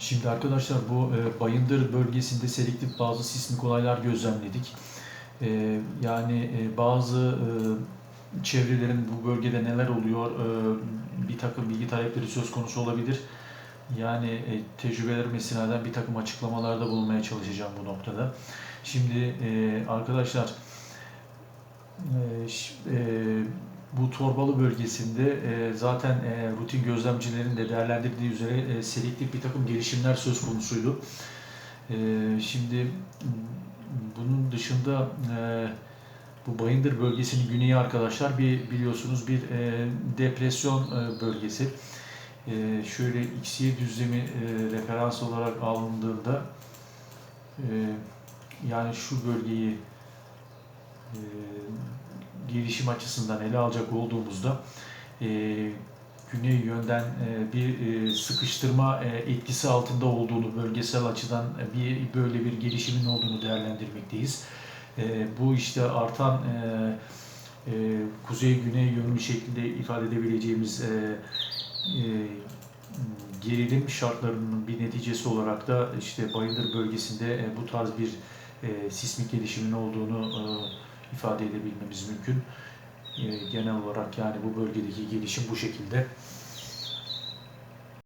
Şimdi arkadaşlar bu e, Bayındır bölgesinde selektif bazı sismik olaylar gözlemledik. E, yani e, bazı e, çevrelerin bu bölgede neler oluyor e, bir takım bilgi talepleri söz konusu olabilir. Yani e, tecrübeler istinaden bir takım açıklamalarda bulunmaya çalışacağım bu noktada. Şimdi e, arkadaşlar e, e, bu Torbalı bölgesinde e, zaten e, rutin gözlemcilerin de değerlendirdiği üzere e, selektif bir takım gelişimler söz konusuydu. E, şimdi bunun dışında e, bu Bayındır bölgesinin güneyi arkadaşlar bir biliyorsunuz bir e, depresyon e, bölgesi. E, şöyle XY düzlemi e, referans olarak alındığında e, yani şu bölgeyi e, gelişim açısından ele alacak olduğumuzda e, güney yönden e, bir e, sıkıştırma e, etkisi altında olduğunu bölgesel açıdan e, bir böyle bir gelişimin olduğunu değerlendirmekteyiz. E, bu işte artan e, e, kuzey-güney yönlü şeklinde ifade edebileceğimiz e, e, gerilim şartlarının bir neticesi olarak da işte Bayındır bölgesinde e, bu tarz bir e, sismik gelişimin olduğunu e, ifade edebilmemiz mümkün. E, genel olarak yani bu bölgedeki gelişim bu şekilde.